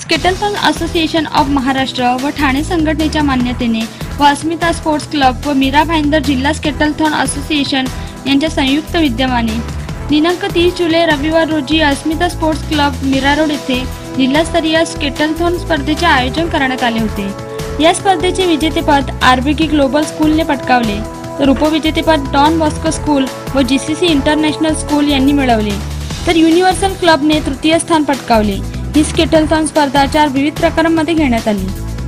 स्केटलथॉन association of Maharashtra व ठाणे संघटनेच्या मान्यतेने व अस्मिता स्पोर्ट्स क्लब व मीरा भाईंदर जिल्हा स्केटलथॉन असोसिएशन यांच्या संयुक्त विद्यमाने. दिनांक तीस जुलै रविवार रोजी Asmita sports club Mira road येथे जिल्हास्तरीय स्केटलथॉन स्पर्धेचे आयोजन करण्यात आले होते. या स्पर्धेचे विजेतेपद आरबीकी ग्लोबल स्कूलने पटकावले. तर उपविजेतेपद डॉन बॉस्को स्कूल व G C C international school यांनी मिळवले. तर युनिव्हर्सल क्लबने तृतीय स्थान पटकावले. ही स्केटलथॉन स्पर्धा चार विविध प्रकारांमध्ये घेण्यात आली.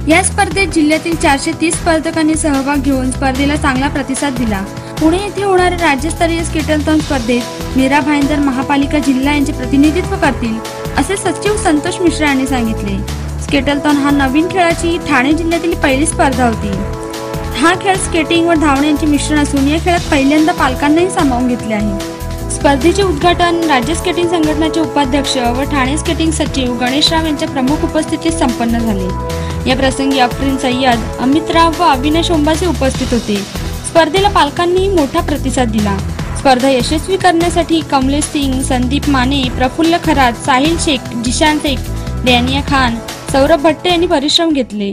या स्पर्धेत जिल्ह्यातील चारशे तीस स्पर्धकांनी सहभाग घेऊन स्पर्धेला चांगला प्रतिसाद दिला. पुणे येथे होणाऱ्या राज्यस्तरीय स्केटलथॉन स्पर्धेत मीरा भाईंदर महापालिका जिल्हा यांचे प्रतिनिधित्व करतील असे सचिव संतोष मिश्रा यांनी सांगितले. स्केटलथॉन हा नवीन खेळाची ठाणे जिल्ह्यातील पहिली स्पर्धा होती. हा खेळ स्केटिंग व धावणे यांचे मिश्रण असून या खेळात पहिल्यांदा पालकांनाही सामावून घेतले आहे. स्पर्धेचे उद्घाटन राज्य स्केटिंग संघटनेचे उपाध्यक्ष व ठाणे स्केटिंग सचिव गणेशराव यांच्या प्रमुख उपस्थितीत संपन्न झाले. या प्रसंगी अफरीन सय्यद अमितराव व अविनाश ओंबासे उपस्थित होते. स्पर्धेला पालकांनी मोठा प्रतिसाद दिला. स्पर्धा यशस्वी करण्यासाठी कमलेश सिंग संदीप माने प्रफुल्ल खरात साहिल शेख जिशान शेख डॅनिया खान सौरभ भट्टे यांनी परिश्रम घेतले.